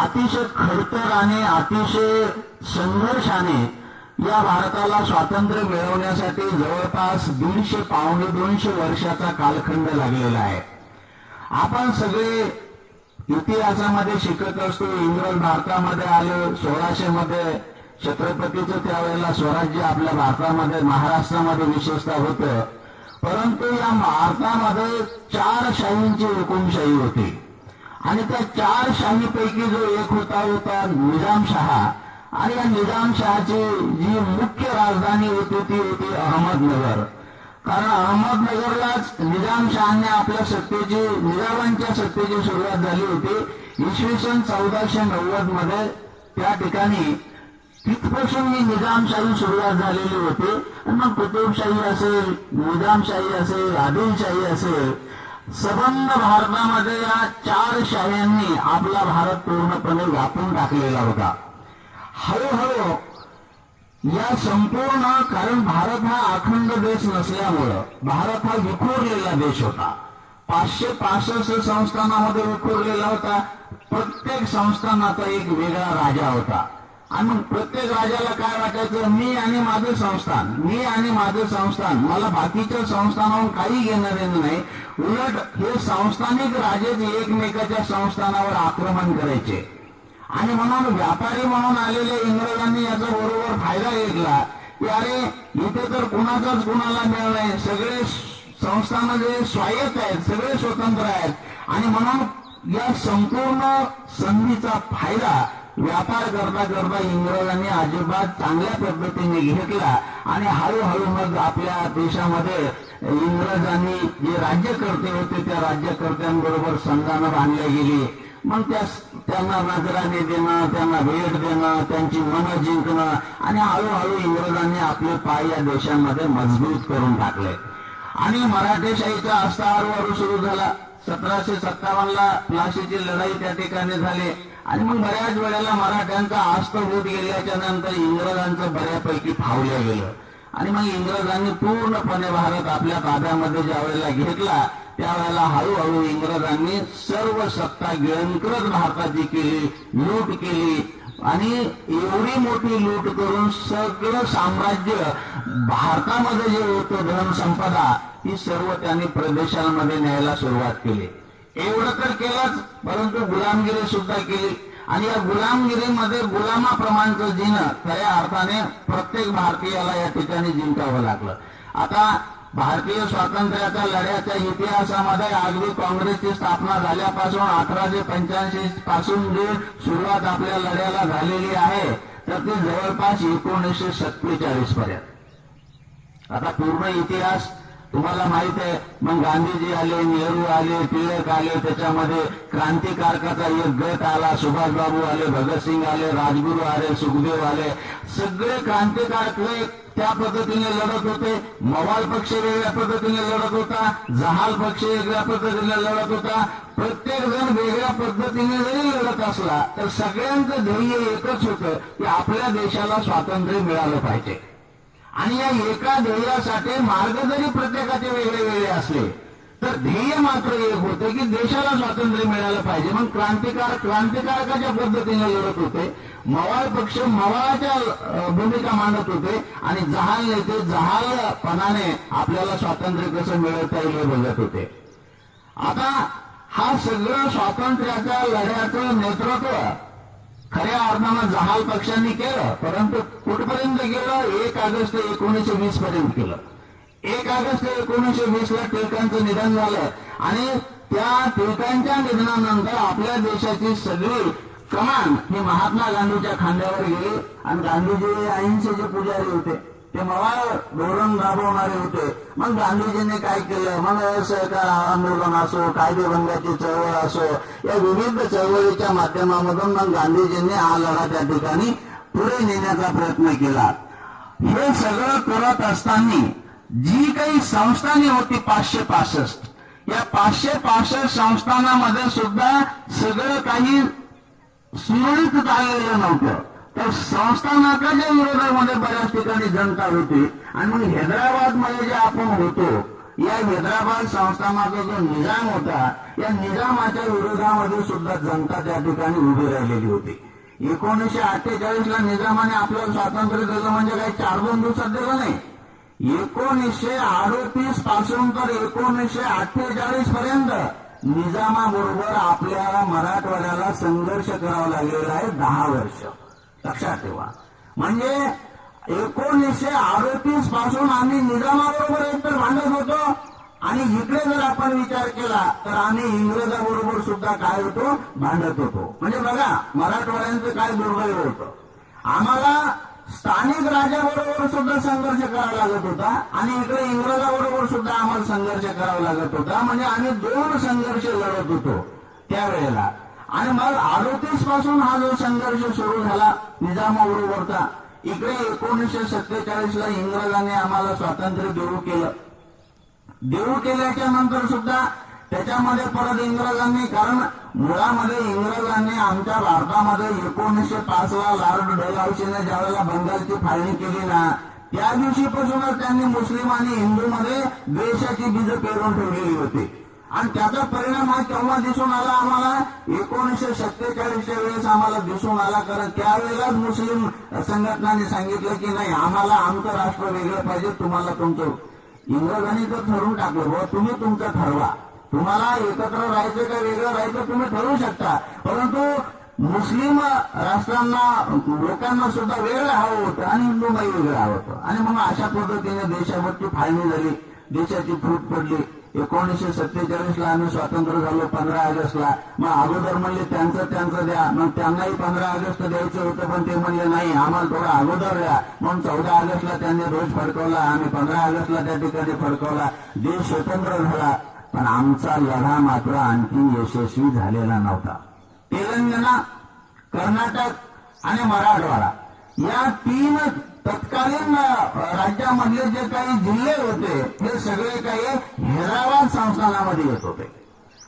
अतिशय खडतर आणि अतिशय संघर्षाने या भारताला स्वातंत्र्य मिळवण्यासाठी जवळपास दीडशे पावणे दोनशे वर्षाचा कालखंड लागलेला आहे. आपण सगळे इतिहासामध्ये शिकत असतो इंग्रज भारतामध्ये आले सोळाशे मध्ये छत्रपतीचं त्यावेळेला स्वराज्य आपल्या भारतामध्ये महाराष्ट्रामध्ये विशेषतः होतं. परंतु या भारतामध्ये चार शाहींची हुकुमशाही होती. आणि त्या चार शाहीपैकी जो एक होता होता निजामशहा आणि या निजामशहाची जी मुख्य राजधानी होती ती होती अहमदनगर. कारण अहमदनगरलाच निजामशहाने आपल्या सत्तेची निजामांच्या सत्तेची सुरुवात झाली होती. इसवी सन चौदाशे नव्वदमध्ये त्या ठिकाणी तिथपासून ही निजामशाही सुरुवात झालेली होती. मग कुतुबशाही असेल निजामशाही असेल आदिलशाही असेल सबंध भारतामध्ये या चार शाळांनी आपला भारत पूर्णपणे व्यापून टाकलेला होता. हळूहळू या संपूर्ण कारण भारत हा अखंड देश नसल्यामुळं भारत हा विखुरलेला देश होता. पाचशे पासष्ट संस्थानामध्ये विखुरलेला होता. प्रत्येक संस्थानाचा एक वेगळा राजा होता. आणि प्रत्येक राजाला काय वाटायचं? मी आणि माझं संस्थान. मी आणि माझं संस्थान. मला बाकीच्या संस्थानावर काही घेणं देणं नाही. उलट हे संस्थानिक राजेच एकमेकाच्या संस्थानावर आक्रमण करायचे. आणि म्हणून व्यापारी म्हणून आलेल्या इंग्रजांनी याचा बरोबर फायदा घेतला की अरे इथे तर कुणाचाच कुणाला मिळ नाही. सगळे संस्थानं जे स्वायत्त आहेत सगळे स्वतंत्र आहेत. आणि म्हणून या संपूर्ण संधीचा फायदा व्यापार करता करता इंग्रजांनी अजिबात चांगल्या पद्धतीने घेतला. आणि हळूहळू मग आपल्या देशामध्ये इंग्रजांनी जे राज्यकर्ते होते त्या राज्यकर्त्यांबरोबर संघानं बांधल्या गेली. मग त्या त्यांना नजराने देणं त्यांना भेट देणं त्यांची मनं जिंकणं आणि हळूहळू इंग्रजांनी आपले पाय या देशामध्ये मजबूत करून टाकले. आणि मराठेशाहीचा अस्ताहार सुरू झाला. सतराशे सत्तावन्नला प्लाशीची लढाई त्या ठिकाणी झाली. आणि मग बऱ्याच वेळेला मराठ्यांचा आस्त होत गेल्याच्यानंतर इंग्रजांचं बऱ्यापैकी फावलं गेलं. आणि मग इंग्रजांनी पूर्णपणे भारत आपल्या ताब्यामध्ये ज्या वेळेला घेतला त्यावेळेला हळूहळू इंग्रजांनी सर्व सत्ता गिळंकृत भारताची केली लूट केली. आणि एवढी मोठी लूट करून सगळं साम्राज्य भारतामध्ये जे होतं धनसंपदा ही सर्व त्यांनी प्रदेशांमध्ये न्यायला सुरुवात केली. एवढं तर केलंच परंतु गुलामगिरी सुद्धा केली. आणि या गुलामगिरीमध्ये गुलामाप्रमाणचं जिणं खऱ्या अर्थाने प्रत्येक भारतीयाला या ठिकाणी जिंकावं लागलं. आता भारतीय स्वातंत्र्याच्या लढ्याच्या इतिहासामध्ये अगदी काँग्रेसची स्थापना झाल्यापासून अठराशे पंच्याऐंशी पासून जी सुरुवात आपल्या लढ्याला झालेली आहे तर ती जवळपास एकोणीसशे सत्तेचाळीस पर्यंत. आता पूर्ण इतिहास तुम्हाला माहीत आहे मग गांधीजी आले नेहरू आले टिळक आले त्याच्यामध्ये क्रांतिकारकाचा एक गट आला सुभाषबाबू आले भगतसिंग आले राजगुरू आले सुखदेव आले. सगळे क्रांतिकारक त्या पद्धतीने लढत होते. मवाल पक्ष वेगळ्या पद्धतीने लढत होता. जहाल पक्ष वेगळ्या पद्धतीने लढत होता. प्रत्येक जण वेगळ्या पद्धतीने जरी लढत असला तर सगळ्यांचं ध्येय एकच होतं की आपल्या देशाला स्वातंत्र्य मिळालं पाहिजे. आणि या एका ध्येयासाठी मार्ग जरी प्रत्येकाचे वेगळे वेगळे असले तर ध्येय मात्र एक होते की देशाला स्वातंत्र्य मिळालं पाहिजे. मग क्रांतिकार क्रांतिकारकाच्या पद्धतीने लढत होते. मवाळ पक्ष मवाळाच्या भूमिका मांडत होते आणि जहाल नेते जहालपणाने आपल्याला स्वातंत्र्य कसं मिळवता येईल हे बघत होते. आता हा सगळं स्वातंत्र्याच्या लढ्याचं नेतृत्व खऱ्या अर्थानं जहाल पक्षांनी केलं परंतु कुठपर्यंत केलं एक ऑगस्ट एकोणीसशे वीस पर्यंत केलं. एक ऑगस्ट एकोणीसशे वीस ला टिळकांचं निधन झालं. आणि त्या टिळकांच्या निधनानंतर आपल्या देशाची सगळी कमान ही महात्मा गांधीच्या खांद्यावर गेली. आणि गांधीजी अहिंसेचे पुजारी होते ते मला धोरण राबवणारे होते. मग गांधीजींनी काय केलं? मग सहकार आंदोलन असो कायदेभंगाची चळवळ असो या विविध चळवळीच्या माध्यमामधून मग गांधीजींनी हा लढा त्या ठिकाणी पुढे नेण्याचा प्रयत्न केला. हे सगळं करत असताना जी काही संस्थाने होती पाचशे पासष्ट या पाचशे पासष्ट संस्थानामध्ये सुद्धा सगळं काही सुरळीत चाललेलं नव्हतं. तर संस्थानाच्या विरोधामध्ये बऱ्याच ठिकाणी जनता होती. आणि मग हैदराबादमध्ये जे आपण होतो या हैदराबाद संस्थानाचा जो निजाम होता या निजामाच्या विरोधामध्ये सुद्धा जनता त्या ठिकाणी उभी राहिलेली होती. एकोणीसशे अठ्ठेचाळीस ला निजामाने आपल्याला स्वातंत्र्य दिलं म्हणजे काही चार दोन दिवसात दिलं नाही. एकोणीसशे अडोतीसपासून तर एकोणीसशे अठ्ठेचाळीस पर्यंत निजामाबरोबर आपल्याला मराठवाड्याला संघर्ष करावा लागलेला आहे दहा वर्ष. लक्षात ठेवा. म्हणजे एकोणीसशे अडोतीसपासून आम्ही निजामाबरोबर एकतर भांडत होतो. आणि इकडे जर आपण विचार केला तर आम्ही इंग्रजाबरोबर सुद्धा काय होतो? भांडत होतो. म्हणजे बघा मराठवाड्यांचं काय दुर्दैव होतं. आम्हाला स्थानिक राजाबरोबर सुद्धा संघर्ष करावा लागत होता. आणि इकडे इंग्रजाबरोबर सुद्धा आम्हाला संघर्ष करावा लागत होता. म्हणजे आम्ही दोन संघर्ष लढत होतो त्यावेळेला. आणि मग अडतीसपासून हा जो संघर्ष सुरू झाला निजामाबरोबरचा इकडे एकोणीसशे सत्तेचाळीस ला इंग्रजांनी आम्हाला स्वातंत्र्य देऊ केलं. देऊ केल्याच्यानंतर सुद्धा त्याच्यामध्ये परत इंग्रजांनी कारण मुळामध्ये इंग्रजांनी आमच्या भारतामध्ये एकोणीसशे पाच ला लॉर्ड डलहौसीने ज्यावेळेला बंगालची फाळणी केली ना त्या दिवशीपासूनच त्यांनी मुस्लिम आणि हिंदूमध्ये द्वेषाची बीज पेरून ठेवलेली होती. आणि त्याचा परिणाम हा केव्हा दिसून आला आम्हाला? एकोणीसशे सत्तेचाळीसच्या वेळेस आम्हाला दिसून आला. कारण त्यावेळेलाच मुस्लिम संघटनांनी सांगितलं की नाही आम्हाला आमचं राष्ट्र वेगळं पाहिजे तुम्हाला तुमचं इंग्रजांनी तर ठरवून टाकलं. व तुम्ही तुमचं ठरवा. तुम्हाला एकत्र राहायचं का वेगळं राहायचं तुम्ही ठरवू शकता. परंतु मुस्लिम राष्ट्रांना लोकांना सुद्धा वेगळं हवं होतं आणि हिंदू नाही वेगळं हवं होतं. आणि मग अशा पद्धतीने देशावरची फाळणी झाली. देशाची फूट पडली. एकोणीसशे सत्तेचाळीस ला आम्ही स्वातंत्र्य झालो पंधरा ऑगस्टला मग अगोदर म्हणले त्यांचं त्यांचं द्या. मग त्यांनाही पंधरा ऑगस्ट द्यायचं होतं पण ते म्हणले नाही आम्हाला थोडं अगोदर द्या. मग चौदा ऑगस्टला त्यांनी रोज फडकवला आम्ही पंधरा ऑगस्टला त्या ठिकाणी फडकवला. देश स्वतंत्र झाला. पण आमचा लढा मात्र आणखी यशस्वी झालेला नव्हता. तेलंगणा कर्नाटक आणि मराठवाडा या तीन तत्कालीन राज्यामधले जे काही जिल्हे होते हे सगळे काही हैदराबाद संस्थानामध्ये येत होते.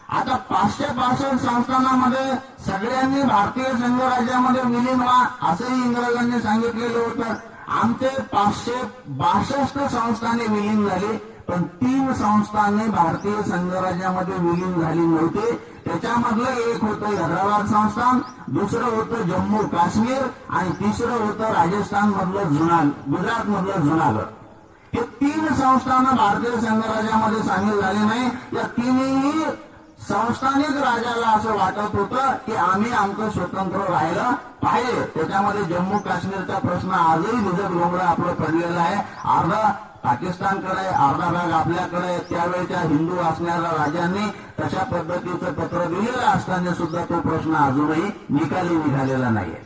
आता पाचशे पासष्ट संस्थानामध्ये सगळ्यांनी भारतीय संघ राज्यामध्ये विलीन व्हा असंही इंग्रजांनी सांगितलेलं होतं. आमचे पाचशे बासष्ट संस्थाने विलीन झाले पण तीन संस्थाने भारतीय संघराज्यामध्ये विलीन झाली नव्हती. त्याच्यामधलं एक होतं हैदराबाद संस्थान दुसरं होतं जम्मू काश्मीर आणि तिसरं होतं राजस्थान मधलं जुनाल गुजरात मधलं जुनागड. हे तीन संस्थानं भारतीय संघराज्यामध्ये सामील झाले नाही. या तिन्ही संस्थानिक राजाला असं वाटत होतं की आम्ही आमचं स्वतंत्र राहिलं पाहिजे. त्याच्यामध्ये जम्मू काश्मीरचा प्रश्न आजही भिजत लोंगडा आपलं पडलेला आहे. अर्धा पाकिस्तानकडे अर्धा भाग आपल्याकडे त्यावेळच्या हिंदू असणाऱ्या राजांनी तशा पद्धतीचं पत्र दिलेलं असताना सुद्धा तो प्रश्न अजूनही निकाली निघालेला नाहीये.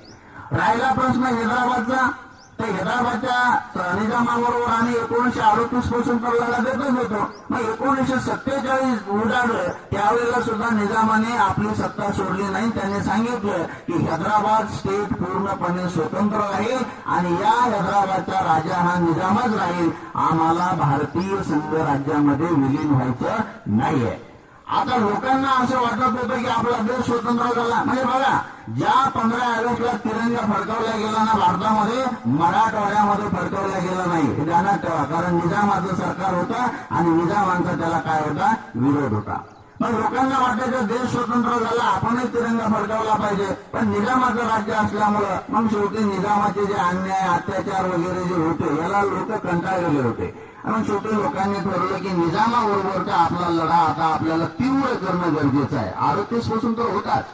राहिला प्रश्न हैदराबादचा. तर हैदराबादच्या निजामाबरोबर आम्ही एकोणीशे अडोतीसपासून तर देतच होतो. मग एकोणीशे सत्तेचाळीस उडालं त्यावेळेला सुद्धा निजामाने आपली सत्ता सोडली नाही. त्यांनी सांगितलं की हैदराबाद स्टेट पूर्णपणे स्वतंत्र राहील आणि या हैदराबादचा राजा हा निजामच राहील. आम्हाला भारतीय संघ राज्यामध्ये विलीन व्हायचं नाहीये. आता लोकांना असं वाटत होतं की आपला देश स्वतंत्र झाला. म्हणजे बघा ज्या पंधरा ऑगस्टला तिरंगा फडकवला गेला ना भारतामध्ये मराठवाड्यामध्ये फडकवला गेला नाही. हे ध्यानात ठेवा. कारण निजामाचं सरकार होतं आणि निजामांचा त्याला काय होता? विरोध होता. मग लोकांना वाटायचं देश स्वतंत्र झाला आपणही तिरंगा फडकावला पाहिजे. पण निजामाचं राज्य असल्यामुळं मग शेवटी निजामाचे जे अन्याय अत्याचार वगैरे जे होते याला लोक कंटाळलेले होते. आणि शेवटी लोकांनी ठरवलं की निजामाबरोबरचा आपला लढा आता आपल्याला तीव्र करणं गरजेचं आहे? आरोग्यच पासून तर होताच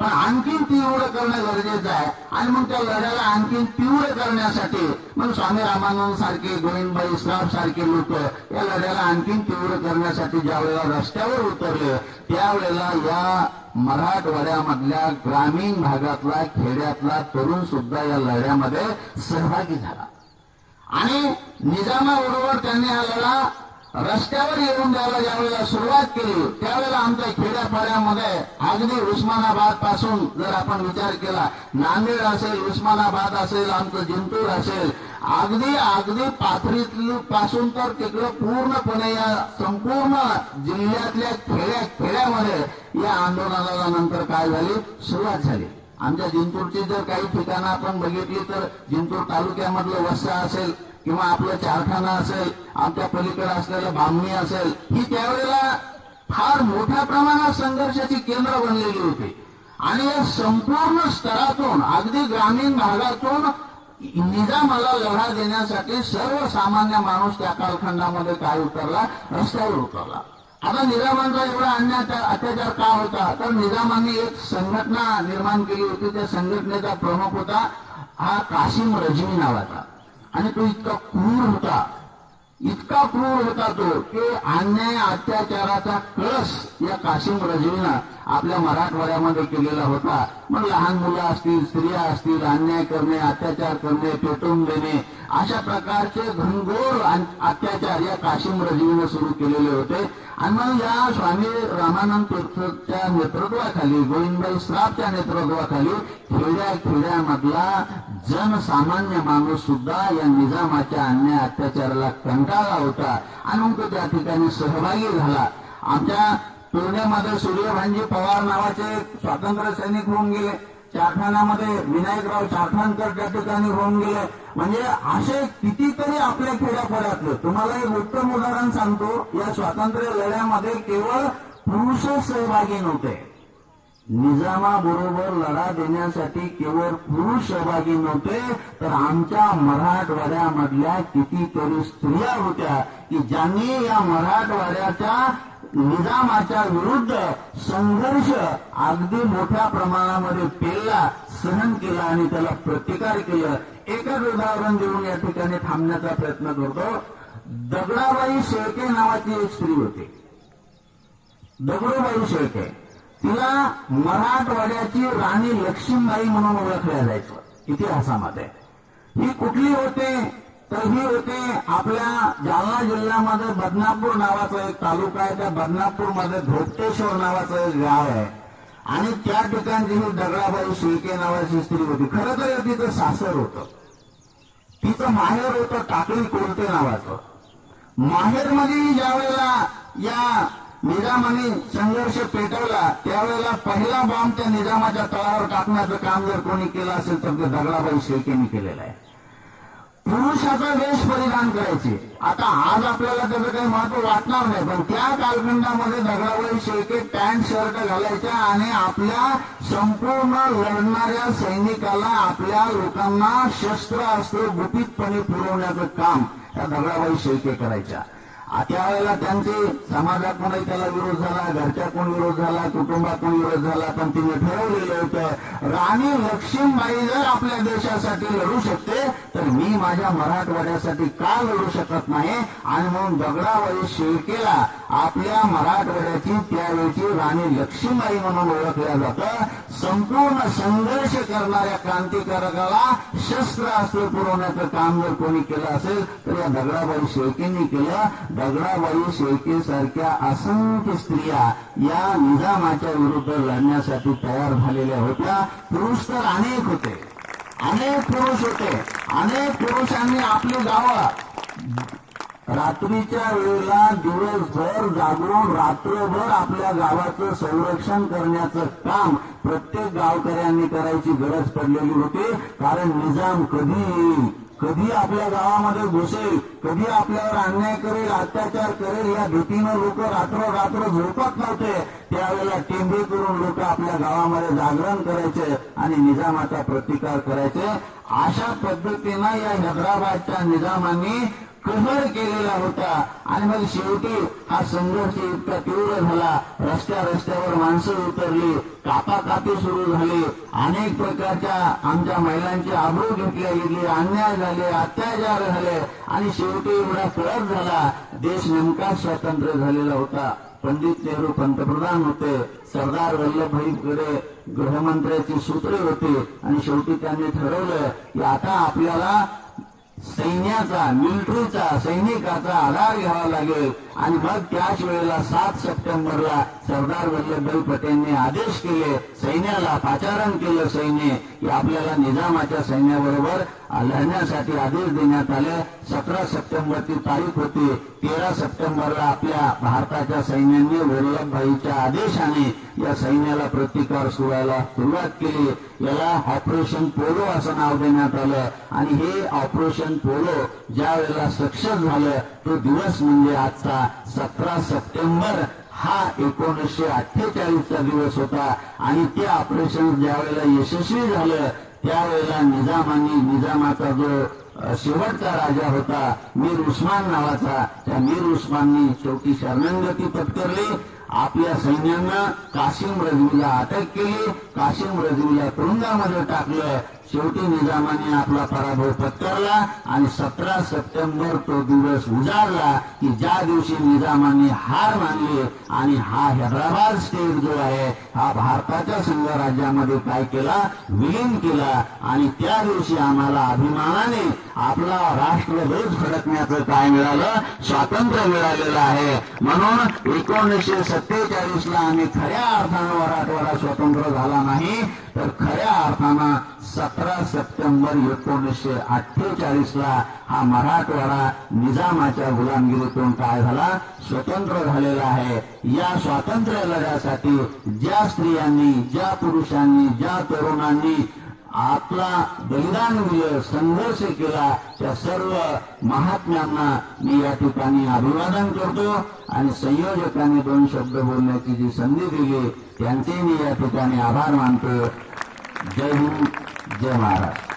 पण आणखीन तीव्र करणं गरजेचं आहे. आणि मग त्या लढ्याला आणखीन तीव्र करण्यासाठी मग स्वामी रामानंद सारखे गोविंदबाई श्राफ सारखे लोक या लढ्याला आणखीन तीव्र करण्यासाठी ज्या वेळेला रस्त्यावर उतरले त्यावेळेला या मराठवाड्यामधल्या ग्रामीण भागातला खेड्यातला तरुण सुद्धा या लढ्यामध्ये सहभागी झाला. आणि निजामाबरोबर त्यांनी हा लढा रस्त्यावर येऊन द्यायला ज्यावेळेला सुरुवात केली त्यावेळेला आमच्या खेड्यापाड्यामध्ये अगदी उस्मानाबादपासून जर आपण विचार केला नांदेड असेल उस्मानाबाद असेल आमचं जिंतूर असेल अगदी अगदी पाथरी पासून तर तिकडं पूर्णपणे या संपूर्ण जिल्ह्यातल्या खेड्या खेड्यामध्ये या आंदोलनाला नंतर काय झाली? सुरुवात झाली. आमच्या जिंतूरची जर काही ठिकाणं आपण बघितली तर जिंतूर तालुक्यामधलं वस्सा असेल किंवा आपलं चारखाना असेल आमच्या पलीकडे असलेलं भामणी असेल ही त्यावेळेला फार मोठ्या प्रमाणात संघर्षाची केंद्र बनलेली होती. आणि या संपूर्ण स्तरातून अगदी ग्रामीण भागातून निजामाला लढा देण्यासाठी सर्वसामान्य माणूस त्या कालखंडामध्ये काय उतरला? रस्त्यावर उतरला. आता निजामांचा एवढा अन्याय अत्याचार का होता? तर निजामांनी एक संघटना निर्माण केली होती. त्या संघटनेचा प्रमुख होता हा कासिम रजवी नावाचा. आणि तो इतका क्रूर होता. इतका क्रूर होता तो की अन्याय अत्याचाराचा कळस या कासिम रजवीनं आपल्या मराठवाड्यामध्ये केलेला होता. मग लहान मुलं असतील स्त्रिया असतील अन्याय करणे अत्याचार करणे पेटवून देणे अशा प्रकारचे घनघोर अत्याचार या काशिम रजवीनं सुरू केलेले होते. आणि मग या स्वामी रामानंद तीर्थच्या नेतृत्वाखाली गोविंदभाई श्राफच्या नेतृत्वाखाली खेड्या खेड्यामधला जनसामान्य माणूस सुद्धा या निजामाच्या अन्याय अत्याचाराला कंटाळला होता. आणि मग तो त्या ठिकाणी सहभागी झाला. आमच्या पुण्यामध्ये सूर्यभानजी पवार नावाचे स्वातंत्र्य सैनिक होऊन गेले. चारखानामध्ये विनायकराव चारखानकर त्या ठिकाणी होऊन गेले. म्हणजे असे कितीतरी आपल्या खेड्यापाड्यातले तुम्हाला एक उत्तम उदाहरण सांगतो या स्वातंत्र्य लढ्यामध्ये केवळ पुरुषच सहभागी नव्हते. निजामाबरोबर लढा देण्यासाठी केवळ पुरुष सहभागी नव्हते तर आमच्या मराठवाड्यामधल्या कितीतरी स्त्रिया होत्या की ज्यांनी या मराठवाड्याच्या निजामाच्या विरुद्ध संघर्ष अगदी मोठ्या प्रमाणामध्ये पेलला सहन केला आणि त्याला प्रतिकार केलं. एकच उदाहरण देऊन या ठिकाणी थांबण्याचा प्रयत्न करतो. दगडाबाई शेळके नावाची एक स्त्री होती. दगडूबाई शेळके. तिला मराठवाड्याची राणी लक्ष्मीबाई म्हणून ओळखल्या जायचं इतिहासामध्ये. ही कुठली होते? तर ही होते आपल्या जालना जिल्ह्यामध्ये बदनापूर नावाचा एक तालुका आहे. त्या बदनापूरमध्ये धोपटेश्वर नावाचं एक गाव आहे. आणि त्या ठिकाणची ही दगडाबाई शेळके नावाची स्त्री होती. खरं तर तिचं सासर होतं. तिचं माहेर होतं टाकळी कोलते नावाचं. माहेरमध्ये ज्या वेळेला या निजामाने संघर्ष पेटवला त्यावेळेला पहिला बॉम्ब त्या निजामाच्या तळावर टाकण्याचं काम जर कोणी केलं असेल तर ते दगडाबाई शेळकेने केलेलं आहे. पुरुषाचा वेश परिधान करायचे. आता आज आपल्याला त्याचं काही महत्त्व वाटणार नाही पण त्या कालखंडामध्ये दगडाबाई शेळके पॅन्ट शर्ट घालायच्या आणि आपल्या संपूर्ण लढणाऱ्या सैनिकाला आपल्या लोकांना शस्त्र अस्त्र गुपितपणे पुरवण्याचं काम त्या दगडाबाई शेळके करायच्या. त्यावेळेला त्यांचे समाजाकडूनही त्याला विरोध झाला घरच्या कोण विरोध झाला कुटुंबातून विरोध झाला पण तिने ठरवलेलं होतं राणी लक्ष्मीबाई जर आपल्या देशासाठी लढू शकते तर मी माझ्या मराठवाड्यासाठी का लढू शकत नाही? आणि म्हणून दगडाबाई शेळकेला आपल्या मराठवाड्याची त्यावेळची राणी लक्ष्मीबाई म्हणून ओळखल्या जातं. संपूर्ण संघर्ष करणाऱ्या क्रांतिकारकाला शस्त्र अस्त्र पुरवण्याचं काम जर कोणी केलं असेल तर या दगडाबाई शेळकेंनी केलं. दगडाबाई शेळकेसारख्या असंख्य स्त्रिया या निजामाच्या विरुद्ध लढण्यासाठी तयार झालेल्या होत्या. पुरुष तर अनेक होते. अनेक पुरुष होते. अनेक पुरुषांनी आपली गावं. रात्रीच्या वेळेला दिवसभर जागरून रात्रभर आपल्या गावाचं संरक्षण करण्याचं काम प्रत्येक गावकऱ्यांनी करायची गरज पडलेली होती. कारण निजाम कधी येईल कधी आपल्या गावामध्ये घुसेल कधी आपल्यावर अन्याय करेल अत्याचार करेल या भीतीनं लोक रात्र रात्र झोपत नव्हते. त्यावेळेला टेंबे करून लोक आपल्या गावामध्ये जागरण करायचे आणि निजामाचा प्रतिकार करायचे. अशा पद्धतीनं या हैदराबादच्या निजामांनी कहर केलेला होता आणि मग शेवटी हा संघर्ष इतका तीव्र झाला. रस्त्या रस्त्यावर माणसं उतरली. कापाकापी सुरू झाली. अनेक प्रकारच्या आमच्या महिलांची आबरू घेतल्या गेली. अन्याय झाले अत्याचार झाले. आणि शेवटी एवढा कळत झाला. देश नेमका स्वतंत्र झालेला होता. पंडित नेहरू पंतप्रधान होते. सरदार वल्लभभाई पटेल गृहमंत्र्याची सूत्रे होती. आणि शेवटी त्यांनी ठरवलं की आता आपल्याला सैन्याचा मिलिटरीचा सैनिकाचा आधार घ्यावा लागेल. आणि मग त्याच वेळेला सात सप्टेंबरला सरदार वल्लभभाई पटेलने आदेश केले सैन्याला पाचारण केलं सैन्य. की आपल्याला निजामाच्या सैन्याबरोबर लढण्यासाठी आदेश देण्यात आले. सतरा सप्टेंबरची तारीख होती. तेरा सप्टेंबरला आपल्या भारताच्या सैन्याने वल्लभभाईच्या आदेशाने या सैन्याला प्रतिकार सोडायला सुरुवात केली. याला ऑपरेशन पोलो असं नाव देण्यात आलं. आणि हे ऑपरेशन पोलो ज्या वेळेला सक्षम झालं तो दिवस म्हणजे आजचा सतरा सप्टेंबर हा एकोणीसशे अठ्ठेचाळीसचा दिवस होता. आणि ते ऑपरेशन ज्या वेळेला यशस्वी झालं त्यावेळेला निजामाने निजामाचा जो शेवटचा राजा होता मीर उस्मान नावाचा त्या मीर उस्माननी शेवटी शरणागती पत्करली. आपल्या सैन्यांना काशिम रजवीला अटक केली. काशिम रजवीला तुरुंगामध्ये टाकलं. शेवटी निजामाने आपला पराभव पत्करला आणि सतरा सप्टेंबर तो दिवस उजाडला की ज्या दिवशी निजामाने हार मानली आणि हा हैदराबाद स्टेट जो आहे हा भारताच्या संघराज्यामध्ये काय केला? विलीन केला. आणि त्या दिवशी आम्हाला अभिमानाने आपला राष्ट्रध्वज फडकण्याचं काय मिळालं? स्वातंत्र्य मिळालेलं आहे. म्हणून एकोणीसशे सत्तेचाळीस ला आम्ही खऱ्या अर्थानं मराठवाडा स्वतंत्र झाला नाही तर खऱ्या अर्थानं सतरा सप्टेंबर एकोणीसशे अठ्ठेचाळीस ला हा मराठवाडा निजामाच्या गुलामगिरीतून काय झाला? स्वतंत्र झालेला आहे. या स्वातंत्र्य लढ्यासाठी ज्या स्त्रियांनी ज्या पुरुषांनी ज्या तरुणांनी आपला बलिदान संघर्ष केला त्या सर्व महात्म्यांना मी या ठिकाणी अभिवादन करतो आणि संयोजकांनी दोन शब्द बोलण्याची जी संधी दिली त्यांचे मी या ठिकाणी आभार मानतो. जय हिंद. जय महाराष्ट्र